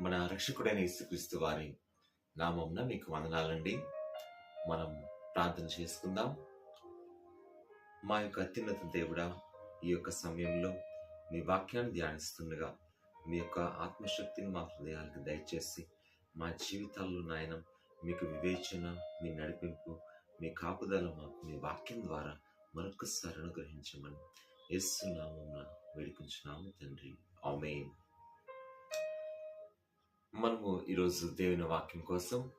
మన రక్షకుడైన యేసుక్రీస్తు వారి నామంన మీకు వందనాలండి. మనం ప్రార్థన చేసుకుందాం. మా యొక్క అత్యున్నత దేవుడా ఈ యొక్క సమయంలో మీ వాక్యాన్ని ధ్యానిస్తుండగా మీ యొక్క ఆత్మశక్తిని మా హృదయాలకు దయచేసి మా జీవితాల్లో నాయన మీకు వివేచన మీ నడిపింపు మీ కాపుదల మాకు మీ వాక్యం ద్వారా మరొకసారి అనుగ్రహించమని ఎస్సు నామం వేడుకుంటున్నాము తండ్రి. ఆమెయిన్ మనము ఈరోజు దేవుని వాక్యం కోసం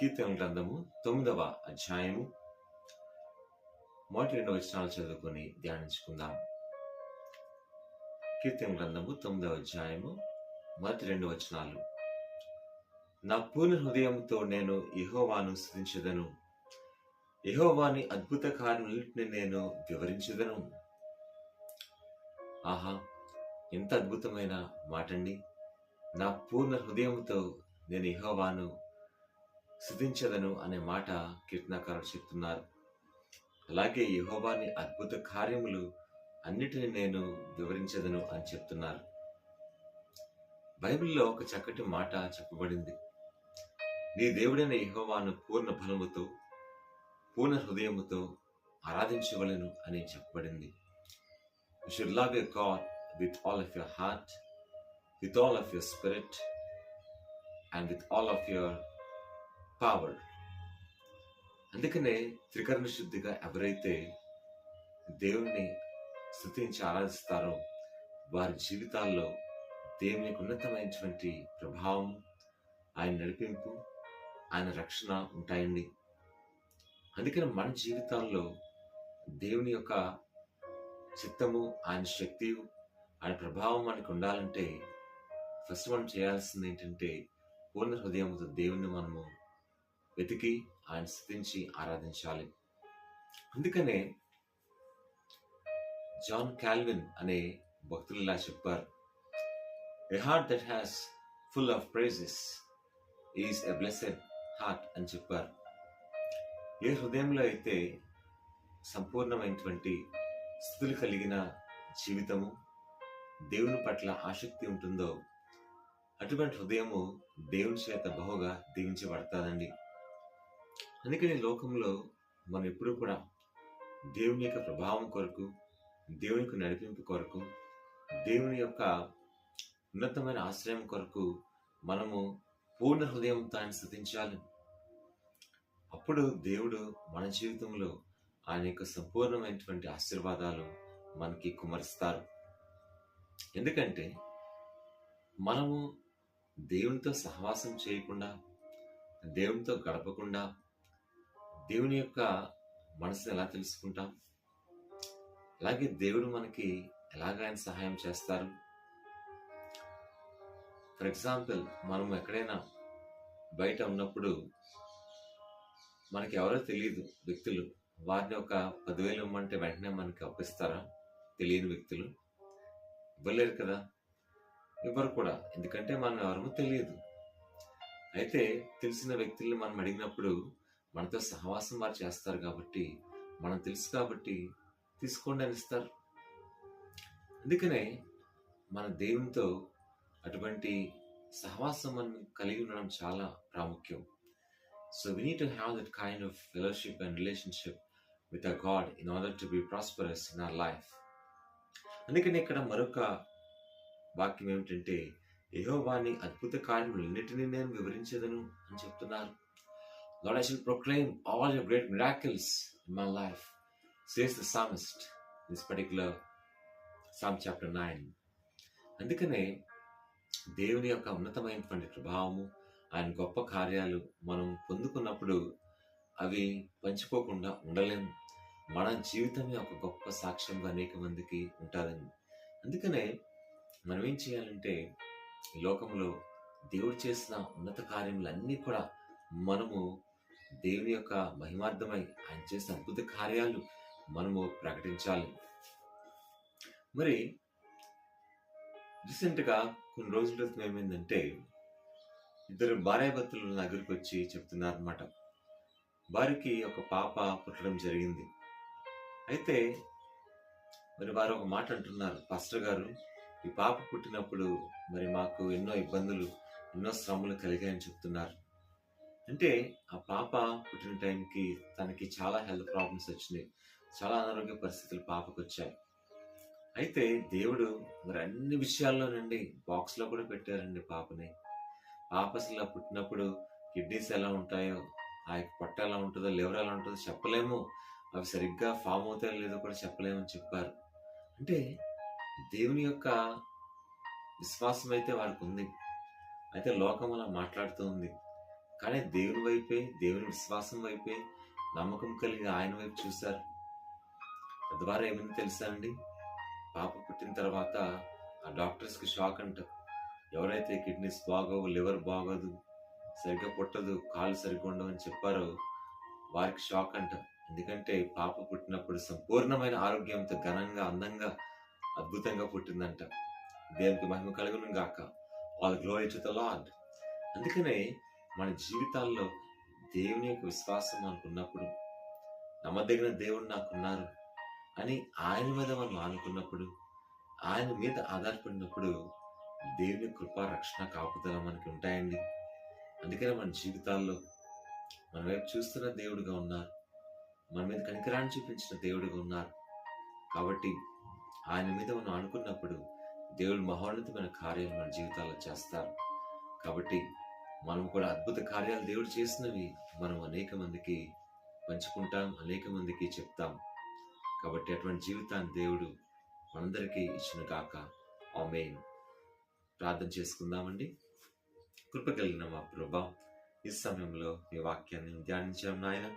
కీర్తన గ్రంథము తొమ్మిదవ అధ్యాయము మొదటి రెండు వచనాలు చదువుకొని ధ్యానించుకుందాం. కీర్తన గ్రంథము తొమ్మిదవ అధ్యాయము మొదటి రెండు వచనాలు. నా పూర్ణ హృదయంతో నేను యహోవాను స్థుతించదను యహోవాని అద్భుత కార్యములన్నింటినీ నేను వివరించదను. ఆహా ఎంత అద్భుతమైన మాటండి. నా పూర్ణ హృదయంతో నేను ఇహోవాను స్థుతించదను అనే మాట కీర్తనకారుడు చెప్తున్నారు. అలాగే యహోవాని అద్భుత కార్యములు అన్నిటిని నేను వివరించదను అని చెప్తున్నారు. బైబిల్లో ఒక చక్కటి మాట చెప్పబడింది. నీ దేవుడైన యహోవాను పూర్ణ బలముతో పూర్ణ హృదయముతో ఆరాధించవలను అని చెప్పబడింది. You should love your God with all of your heart with all of your spirit and with all of your power అందుకనే త్రికరణ శుద్ధిగా ఎవరైతే దేవుణ్ణి స్థుతించి ఆరాధిస్తారో వారి జీవితాల్లో దేవుని యొక్క ఉన్నతమైనటువంటి ప్రభావం ఆయన నడిపింపు ఆయన రక్షణ ఉంటాయండి. అందుకని మన జీవితాల్లో దేవుని యొక్క చిత్తము ఆయన శక్తి ఆయన ప్రభావం మనకు ఉండాలంటే ఫస్ట్ మనం చేయాల్సింది ఏంటంటే పూర్ణ హృదయంతో దేవుణ్ణి మనము వెతికి ఆయన స్థుతించి ఆరాధించాలి. అందుకనే జాన్ కాల్విన్ అనే భక్తులు ఇలా చెప్పారు a heart that has full of praises is a blessed heart అని చెప్పారు. ఏ హృదయంలో అయితే సంపూర్ణమైనటువంటి స్థుతులు కలిగిన జీవితము దేవుని పట్ల ఆసక్తి ఉంటుందో అటువంటి హృదయము దేవుని చేత బహుగా దీవించబడతాదండి. అందుకని లోకంలో మనం ఎప్పుడూ కూడా దేవుని యొక్క ప్రభావం కొరకు దేవుని యొక్క నడిపింపు కొరకు దేవుని యొక్క ఉన్నతమైన ఆశ్రయం కొరకు మనము పూర్ణ హృదయంతో ఆయన స్థుతించాలి. అప్పుడు దేవుడు మన జీవితంలో ఆయన యొక్క సంపూర్ణమైనటువంటి ఆశీర్వాదాలు మనకి కుమరిస్తారు. ఎందుకంటే మనము దేవునితో సహవాసం చేయకుండా దేవునితో గడపకుండా దేవుని యొక్క మనసుని ఎలా తెలుసుకుంటాం? అలాగే దేవుడు మనకి ఎలాగ ఆయన సహాయం చేస్తారు? ఫర్ ఎగ్జాంపుల్ మనం ఎక్కడైనా బయట ఉన్నప్పుడు మనకి ఎవరో తెలియదు వ్యక్తులు. వారిని ఒక పదివేలు ఇవ్వమంటే వెంటనే మనకి అప్పిస్తారా తెలియని వ్యక్తులు. ఇవ్వలేరు కదా? ఇవ్వరు కూడా. ఎందుకంటే మనం ఎవరమో తెలియదు. అయితే తెలిసిన వ్యక్తుల్ని మనం అడిగినప్పుడు మనతో సహవాసం వారు చేస్తారు కాబట్టి మనం తెలుసు కాబట్టి తీసుకోండి అని ఇస్తారు. అందుకనే మన దేవునితో అటువంటి సహవాసం మనం కలిగి ఉండడం చాలా ప్రాముఖ్యం. So we need to have that kind of fellowship and relationship with a God in order to be prosperous in our life అందుకని ఇక్కడ మరొక వాక్యం ఏమిటంటే యహోవాని అద్భుత కార్యములన్నిటినీ నేను వివరించేదను అని చెప్తున్నారు. Lord, I shall proclaim all your great miracles in my life, says the psalmist, this particular Psalm chapter 9. అందుకనే దేవుని యొక్క ఉన్నతమైనటువంటి ప్రభావము ఆయన గొప్ప కార్యాలు మనం పొందుకున్నప్పుడు అవి పంచుకోకుండా ఉండలేము మన జీవితమే ఒక గొప్ప సాక్ష్యంగా అనేక మందికి ఉంటుందండి అందుకనే మనం ఏం చేయాలంటే ఈ లోకంలో దేవుడు చేసిన ఉన్నత కార్యములన్నీ కూడా మనము దేవుని యొక్క మహిమార్థమై ఆయన చేసిన అద్భుత కార్యాలు మనము ప్రకటించాలి. మరి రీసెంట్గా కొన్ని రోజుల క్రితం ఏమైందంటే ఇద్దరు భార్యాభర్తలు నా దగ్గరికి వచ్చి చెప్తున్నారు అనమాట వారికి ఒక పాప పుట్టడం జరిగింది. అయితే మరి వారు ఒక మాట అంటున్నారు. పాస్టర్ గారు ఈ పాప పుట్టినప్పుడు మరి మాకు ఎన్నో ఇబ్బందులు ఎన్నో శ్రమలు కలిగాయని చెప్తున్నారు. అంటే ఆ పాప పుట్టిన టైంకి తనకి చాలా హెల్త్ ప్రాబ్లమ్స్ వచ్చినాయి. చాలా అనారోగ్య పరిస్థితులు పాపకు వచ్చాయి. అయితే దేవుడు మరి అన్ని విషయాల్లో నుండి బాక్స్లో కూడా పెట్టారండి పాపని. పాప అసలు పుట్టినప్పుడు కిడ్నీస్ ఎలా ఉంటాయో ఆ యొక్క పొట్ట ఎలా ఉంటుందో లివర్ ఎలా ఉంటుందో చెప్పలేము. అవి సరిగ్గా ఫామ్ అవుతాయో లేదో కూడా చెప్పలేమని చెప్పారు. అంటే దేవుని యొక్క విశ్వాసం అయితే వారికి ఉంది అయితే లోకం అలా మాట్లాడుతూ ఉంది కానీ దేవుని వైపే దేవుని విశ్వాసం వైపే నమ్మకం కలిగి ఆయన వైపు చూశారు. తద్వారా ఏమైంది తెలుసా అండి? పాప పుట్టిన తర్వాత ఆ డాక్టర్స్కి షాక్ అంట. ఎవరైతే కిడ్నీస్ బాగోవు లివర్ బాగోదు సరిగ్గా పుట్టదు కాళ్ళు సరిగ్గా ఉండవు అని చెప్పారో వారికి షాక్ అంట. ఎందుకంటే పాప పుట్టినప్పుడు సంపూర్ణమైన ఆరోగ్యంతో ఘనంగా అందంగా అద్భుతంగా పుట్టిందంట. దేవునికి మహిమ కలుగును గాక. All glory to the Lord అందుకనే మన జీవితాల్లో దేవుని యొక్క విశ్వాసం మనకున్నప్పుడు నమ్మదగిన దేవుడు నాకున్నారు అని ఆయన మీద మనం ఆనుకున్నప్పుడు ఆయన మీద ఆధారపడినప్పుడు దేవుని కృప రక్షణ కాపుదల మనకి ఉంటాయండి. అందుకనే మన జీవితాల్లో మన వైపు చూస్తున్న దేవుడిగా ఉన్నారు. మన మీద కనికరాన్ని చూపించిన దేవుడిగా ఉన్నారు. కాబట్టి ఆయన మీద మనం అనుకున్నప్పుడు దేవుడు మహోన్నతమైన కార్యాలు మన జీవితాల్లో చేస్తారు. కాబట్టి మనం కూడా అద్భుత కార్యాలు దేవుడు చేసినవి మనం అనేక మందికి పంచుకుంటాం అనేక మందికి చెప్తాం. కాబట్టి అటువంటి జీవితాన్ని దేవుడు మనందరికీ ఇచ్చిన కాక ఆమె ప్రార్థన చేసుకుందామండి. కృప కలిగిన మా ప్రభా ఈ సమయంలో మీ వాక్యాన్ని ధ్యానించాం నాయన.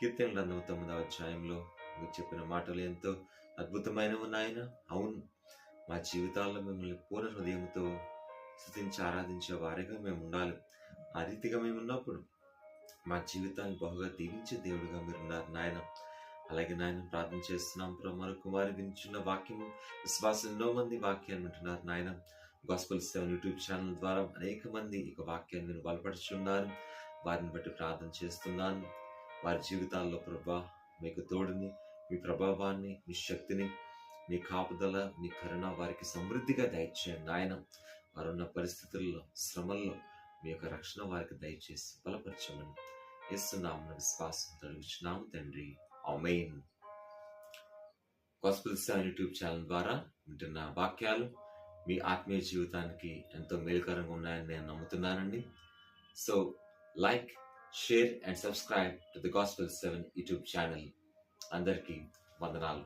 కీర్తన గ్రంథం తొమ్మిదవ అధ్యాయంలో మీరు చెప్పిన మాటలు ఎంతో అద్భుతమైనవి నాయన. అవును మా జీవితాల్లో మిమ్మల్ని పూర్ణ హృదయంతో స్థుతించి ఆరాధించే వారిగా మేము ఉండాలి ఆ రీతిగా మేము ఉన్నప్పుడు మా జీవితాన్ని బహుగా దీవించే దేవుడిగా మీరు ఉన్నారు నాయన. అలాగే నాయన ప్రార్థన చేస్తున్నాం ప్రభు కుమారి వినిచున్న వాక్యము విశ్వాసం ఎన్నో మంది వాక్యాన్ని వింటున్నారు నాయన. గాస్పల్ సెవెన్ యూట్యూబ్ ఛానల్ ద్వారా అనేక మంది ఇక వాక్యాన్ని మీరు బలపరుచున్నారు. వారిని బట్టి ప్రార్థన చేస్తున్నాను. వారి జీవితాల్లో ప్రభా మీకు తోడుని మీ ప్రభావాన్ని మీ శక్తిని మీ కాపుదల మీ కరుణ వారికి సమృద్ధిగా దయచేయండి. నాయన వారున్న పరిస్థితుల్లో శ్రమల్లో మీ యొక్క రక్షణ వారికి దయచేసి బలపరచమని ఇస్తున్నాము విశ్వాసం తొలగించినాము తండ్రి. Amen gospel seven YouTube channel ద్వారా వింటున్న వాక్యాలు మీ ఆత్మీయ జీవితానికి ఎంతో మేలుకరంగా ఉన్నాయని నేను నమ్ముతున్నానండి. So like share and subscribe to the gospel seven YouTube channel. అందరికీ వందనాలు